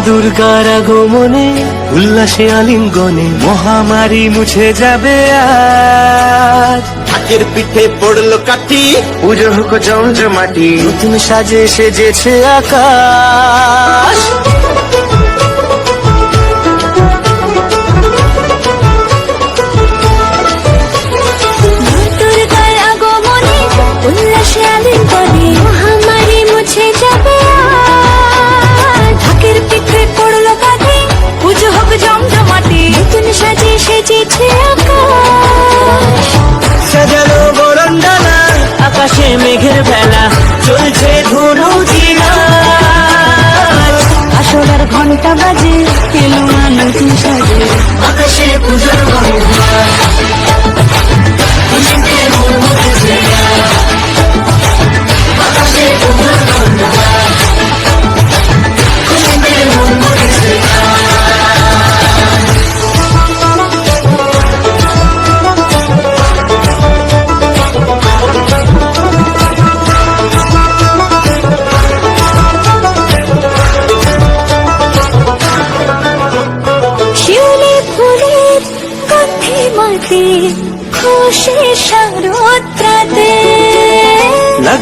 দুর্গার আগমনে উল্লাসে আলিঙ্গনে মহামারী মুছে যাবে আজ। ঢাকের পিঠে পড়ল কাঠি। পুজো হোক জমজমাটি নতুন সাজে সেজেছে আকাশ। সাজে আকাশে পুজোর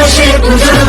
আকাশে পুজোর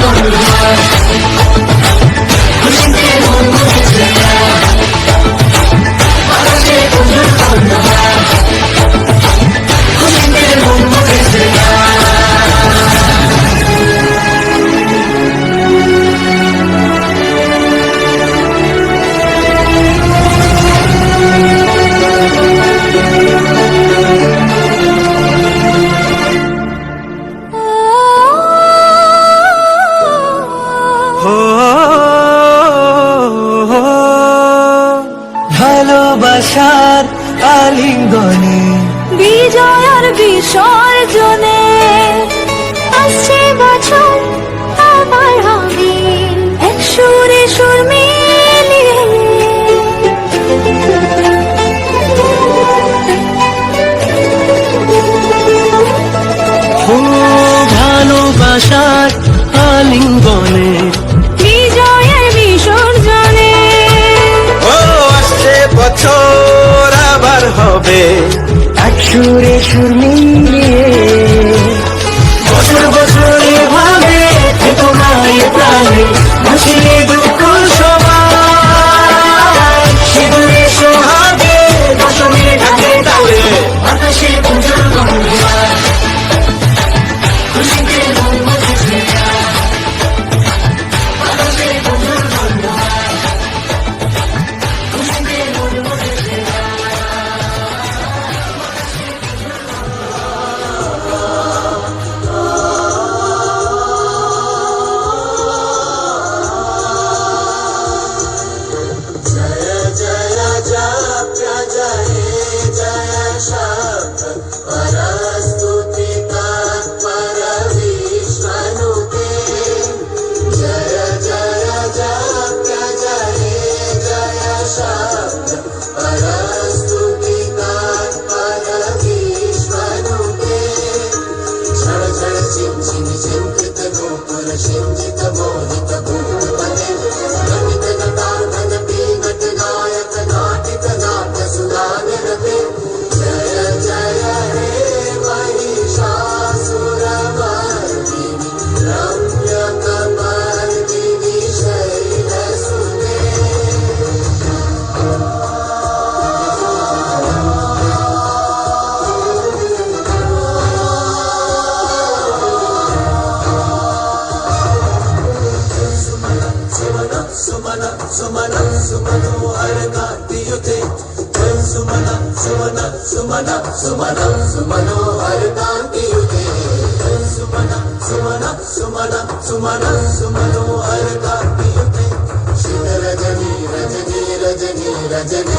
ভালোবাসার আলিঙ্গনে। বিজয়ার বিসর্জনে। আসছে বছর আবার হবে এক সুরে সুর Shinji, Shinji, Shinji, Tamo, Pura, Shinji, Tamo, Hitamo. सुमन सुमन सुमनो हर गाय सुमन सुमन सुमन सुमन सुमनो हर गाय शीत रजनी रजनी रजनी।